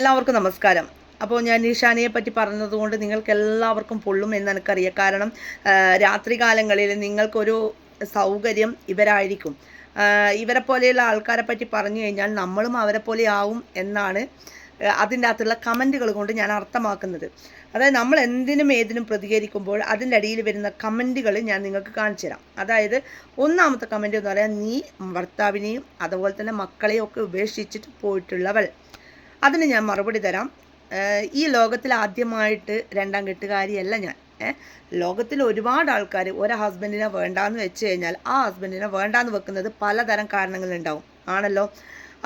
എല്ലാവർക്കും നമസ്കാരം. അപ്പോൾ ഞാൻ നിഷാനയെ പറ്റി പറഞ്ഞതുകൊണ്ട് നിങ്ങൾക്ക് എല്ലാവർക്കും പൊള്ളും എന്ന് എനിക്കറിയാം. കാരണം രാത്രി കാലങ്ങളിൽ നിങ്ങൾക്കൊരു സൗകര്യം ഇവരായിരിക്കും. ഇവരെ പോലെയുള്ള ആൾക്കാരെ പറ്റി പറഞ്ഞു കഴിഞ്ഞാൽ നമ്മളും അവരെ പോലെ ആവും എന്നാണ് അതിന്റെ അകത്തുള്ള കമന്റുകൾ കൊണ്ട് ഞാൻ അർത്ഥമാക്കുന്നത്. അതായത് നമ്മൾ എന്തിനും ഏതിനും പ്രതികരിക്കുമ്പോൾ അതിന്റെ അടിയിൽ വരുന്ന കമന്റുകൾ ഞാൻ നിങ്ങൾക്ക് കാണിച്ചു തരാം. അതായത് ഒന്നാമത്തെ കമന്റ് എന്ന് പറയാൻ നീ ഭർത്താവിനെയും അതുപോലെ തന്നെ മക്കളെയും ഒക്കെ ഉപേക്ഷിച്ചിട്ട് പോയിട്ടുള്ളവൾ. അതിന് ഞാൻ മറുപടി തരാം. ഈ ലോകത്തിൽ ആദ്യമായിട്ട് രണ്ടാം കെട്ടുകാരിയല്ല ഞാൻ. ലോകത്തിൽ ഒരുപാട് ആൾക്കാർ ഒരു ഹസ്ബൻഡിനെ വേണ്ടാന്ന് വെച്ച് കഴിഞ്ഞാൽ ആ ഹസ്ബൻഡിനെ വേണ്ടാന്ന് വെക്കുന്നത് പലതരം കാരണങ്ങളുണ്ടാവും. ആണല്ലോ?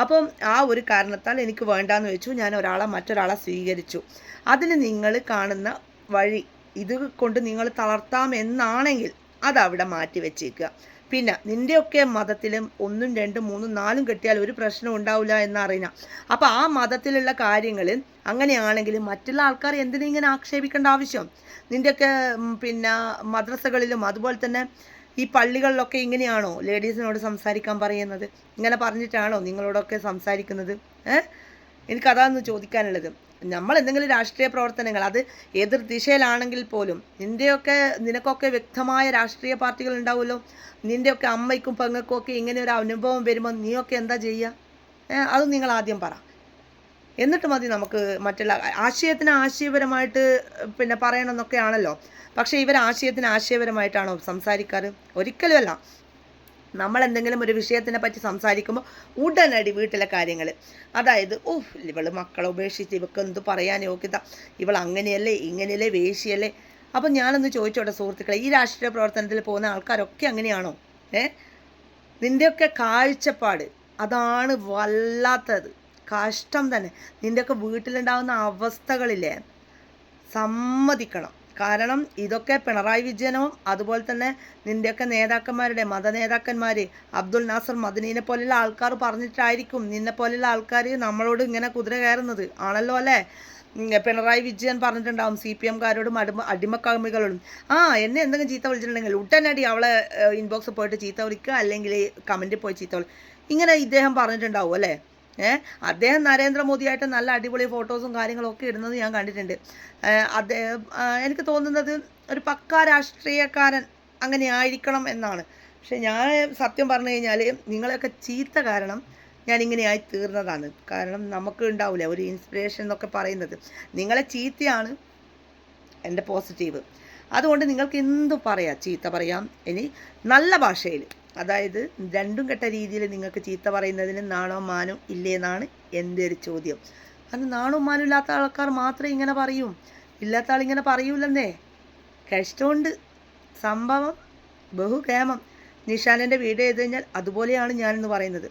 അപ്പം ആ ഒരു കാരണത്താൽ എനിക്ക് വേണ്ടാന്ന് വെച്ചു. ഞാൻ ഒരാളെ മറ്റൊരാളെ സ്വീകരിച്ചു. അതിന് നിങ്ങൾ കാണുന്ന വഴി ഇത് കൊണ്ട് നിങ്ങൾ തളർത്താം എന്നാണെങ്കിൽ അതവിടെ മാറ്റി വെച്ചേക്കുക. പിന്നെ നിന്റെയൊക്കെ മതത്തിലും ഒന്നും രണ്ടും മൂന്നും നാലും കെട്ടിയാൽ ഒരു പ്രശ്നം ഉണ്ടാവില്ല എന്നറിയാം അപ്പോൾ ആ മതത്തിലുള്ള കാര്യങ്ങൾ അങ്ങനെയാണെങ്കിൽ മറ്റുള്ള ആൾക്കാർ എന്തിനും ഇങ്ങനെ ആക്ഷേപിക്കേണ്ട ആവശ്യം? നിന്റെയൊക്കെ പിന്നെ മദ്രസകളിലും അതുപോലെ തന്നെ ഈ പള്ളികളിലൊക്കെ ഇങ്ങനെയാണോ ലേഡീസിനോട് സംസാരിക്കാൻ പറയുന്നത്? ഇങ്ങനെ പറഞ്ഞിട്ടാണോ നിങ്ങളോടൊക്കെ സംസാരിക്കുന്നത്? ഏഹ് എനിക്കതാന്ന് ചോദിക്കാനുള്ളത്. നമ്മൾ എന്തെങ്കിലും രാഷ്ട്രീയ പ്രവർത്തനങ്ങൾ അത് എതിർ ദിശയിലാണെങ്കിൽ പോലും നിന്റെയൊക്കെ നിനക്കൊക്കെ വ്യക്തമായ രാഷ്ട്രീയ പാർട്ടികൾ ഉണ്ടാവുമല്ലോ. നിന്റെയൊക്കെ അമ്മയ്ക്കും പെങ്ങൾക്കും ഒക്കെ ഇങ്ങനെ ഒരു അനുഭവം വരുമ്പോൾ നീയൊക്കെ എന്താ ചെയ്യുക അത് നിങ്ങൾ ആദ്യം പറ. എന്നിട്ട് മതി നമുക്ക് മറ്റുള്ള ആശയത്തിന് ആശയപരമായിട്ട് പിന്നെ പറയണമെന്നൊക്കെയാണല്ലോ. പക്ഷേ ഇവർ ആശയത്തിന് ആശയപരമായിട്ടാണോ സംസാരിക്കാറ്? ഒരിക്കലുമല്ല. നമ്മൾ എന്തെങ്കിലും ഒരു വിഷയത്തിനെ പറ്റി സംസാരിക്കുമ്പോൾ ഉടനടി വീട്ടിലെ കാര്യങ്ങൾ അതായത് ഓ ഇവൾ മക്കളെ ഉപേക്ഷിച്ച് ഇവക്ക് എന്ത് പറയാൻ യോഗ്യത? ഇവൾ അങ്ങനെയല്ലേ ഇങ്ങനെയല്ലേ വേശിയല്ലേ? അപ്പം ഞാനൊന്ന് ചോദിച്ചോട്ടെ സുഹൃത്തുക്കളെ ഈ രാഷ്ട്രീയ പ്രവർത്തനത്തിൽ പോകുന്ന ആൾക്കാരൊക്കെ അങ്ങനെയാണോ? ഏ? നിന്റെയൊക്കെ കാഴ്ചപ്പാട് അതാണ് വല്ലാത്തത്. കഷ്ടം തന്നെ. നിന്റെയൊക്കെ വീട്ടിലുണ്ടാകുന്ന അവസ്ഥകളില്ലേ? സമ്മതിക്കണം. കാരണം ഇതൊക്കെ പിണറായി വിജയനും അതുപോലെ തന്നെ നിന്റെയൊക്കെ നേതാക്കന്മാരുടെ മത നേതാക്കന്മാർ അബ്ദുൽ നാസർ മദനീനെ പോലെയുള്ള ആൾക്കാർ പറഞ്ഞിട്ടായിരിക്കും നിന്നെ പോലെയുള്ള ആൾക്കാർ നമ്മളോട് ഇങ്ങനെ കുതിര കയറുന്നത്. ആണല്ലോ അല്ലേ? പിണറായി വിജയൻ പറഞ്ഞിട്ടുണ്ടാവും സി പി എംകാരോടും അടിമ അടിമക്കമ്മികളോടും ആ എന്നെ എന്തെങ്കിലും ചീത്ത വിളിച്ചിട്ടുണ്ടെങ്കിൽ ഉടനടി അവളെ ഇൻബോക്സിൽ പോയിട്ട് ചീത്ത വിളിക്കുക അല്ലെങ്കിൽ കമന്റിൽ പോയി ചീത്ത വിളിക്കുക ഇങ്ങനെ ഇദ്ദേഹം പറഞ്ഞിട്ടുണ്ടാവും അല്ലേ? ഏഹ് അദ്ദേഹം നരേന്ദ്രമോദിയായിട്ട് നല്ല അടിപൊളി ഫോട്ടോസും കാര്യങ്ങളും ഒക്കെ ഇടുന്നത് ഞാൻ കണ്ടിട്ടുണ്ട്. അദ്ദേഹം എനിക്ക് തോന്നുന്നത് ഒരു പക്കാ രാഷ്ട്രീയക്കാരൻ അങ്ങനെ ആയിരിക്കണം എന്നാണ്. പക്ഷെ ഞാൻ സത്യം പറഞ്ഞു കഴിഞ്ഞാൽ നിങ്ങളെയൊക്കെ ചീത്ത കാരണം ഞാൻ ഇങ്ങനെയായി തീർന്നതാണ്. കാരണം നമുക്ക് ഉണ്ടാവില്ല ഒരു ഇൻസ്പിറേഷൻ എന്നൊക്കെ പറയുന്നത്. നിങ്ങളെ ചീത്തയാണ് എന്റെ പോസിറ്റീവ് അതുകൊണ്ട് നിങ്ങൾക്ക് എന്തു പറയാം? ചീത്ത പറയാം. ഇനി നല്ല ഭാഷയിൽ. അതായത് രണ്ടും കെട്ട രീതിയിൽ നിങ്ങൾക്ക് ചീത്ത പറയുന്നതിന് നാണോ മാനോ ഇല്ലേന്നാണ് എന്റെ ഒരു ചോദ്യം. അത് നാണോ മാനോ ഇല്ലാത്ത ആൾക്കാർ മാത്രമേ ഇങ്ങനെ പറയൂ. ഇല്ലാത്ത ആളിങ്ങനെ പറയൂലെന്നേ കഷ്ടമുണ്ട്. സംഭവം ബഹുകേമം നിഷാനന്റെ വീട് ചെയ്ത് കഴിഞ്ഞാൽ അതുപോലെയാണ് ഞാനെന്ന് പറയുന്നത്.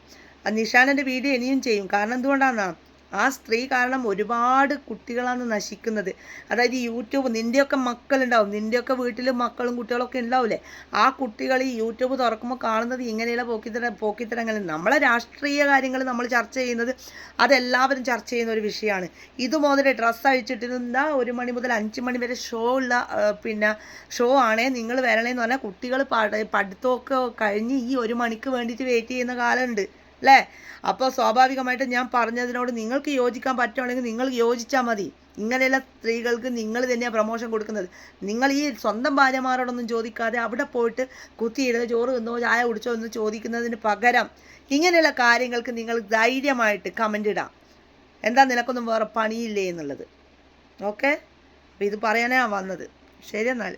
നിഷാനന്റെ വീട് ഇനിയും ചെയ്യും. കാരണം എന്തുകൊണ്ടാണെന്നാ ആ സ്ത്രീ കാരണം ഒരുപാട് കുട്ടികളാണ് നശിക്കുന്നത്. അതായത് യൂട്യൂബ് നിന്റെയൊക്കെ മക്കളുണ്ടാവും. നിന്റെയൊക്കെ വീട്ടിൽ മക്കളും കുട്ടികളൊക്കെ ഉണ്ടാവില്ലേ ആ കുട്ടികൾ ഈ യൂട്യൂബ് തുറക്കുമ്പോൾ കാണുന്നത് ഇങ്ങനെയുള്ള പോക്കിത്തര പോക്കിത്തരങ്ങൾ നമ്മളെ രാഷ്ട്രീയ കാര്യങ്ങൾ നമ്മൾ ചർച്ച ചെയ്യുന്നത് അതെല്ലാവരും ചർച്ച ചെയ്യുന്ന ഒരു വിഷയമാണ്. ഇതുമുതൽ ഡ്രസ്സ് അഴിച്ചിട്ടിരുന്ന ഒരു മണി മുതൽ അഞ്ച് മണി വരെ ഷോ ഉള്ള പിന്നെ ഷോ ആണേ നിങ്ങൾ വരണേന്ന് പറഞ്ഞാൽ കുട്ടികൾ പഠ പഠിത്തമൊക്കെ കഴിഞ്ഞ് ഈ ഒരു മണിക്ക് വേണ്ടിയിട്ട് വെയിറ്റ് ചെയ്യുന്ന കാലമുണ്ട്. അല്ലേ അപ്പോൾ സ്വാഭാവികമായിട്ട് ഞാൻ പറഞ്ഞതിനോട് നിങ്ങൾക്ക് യോജിക്കാൻ പറ്റുവാണെങ്കിൽ നിങ്ങൾ യോജിച്ചാൽ മതി. ഇങ്ങനെയുള്ള സ്ത്രീകൾക്ക് നിങ്ങൾ തന്നെയാണ് പ്രമോഷൻ കൊടുക്കുന്നത്. നിങ്ങൾ ഈ സ്വന്തം ഭാര്യമാരോടൊന്നും ചോദിക്കാതെ അവിടെ പോയിട്ട് കുത്തിയിടുന്ന ചോറ് തിന്നോ ചായ കുടിച്ചോ എന്ന് ചോദിക്കുന്നതിന് പകരം ഇങ്ങനെയുള്ള കാര്യങ്ങൾക്ക് നിങ്ങൾ ധൈര്യമായിട്ട് കമന്റ് ഇടാം. എന്താ നിനക്കൊന്നും വേറെ പണിയില്ലേ എന്നുള്ളത്? ഓക്കെ അപ്പോൾ ഇത് പറയാനാണ് വന്നത്. ശരി എന്നാൽ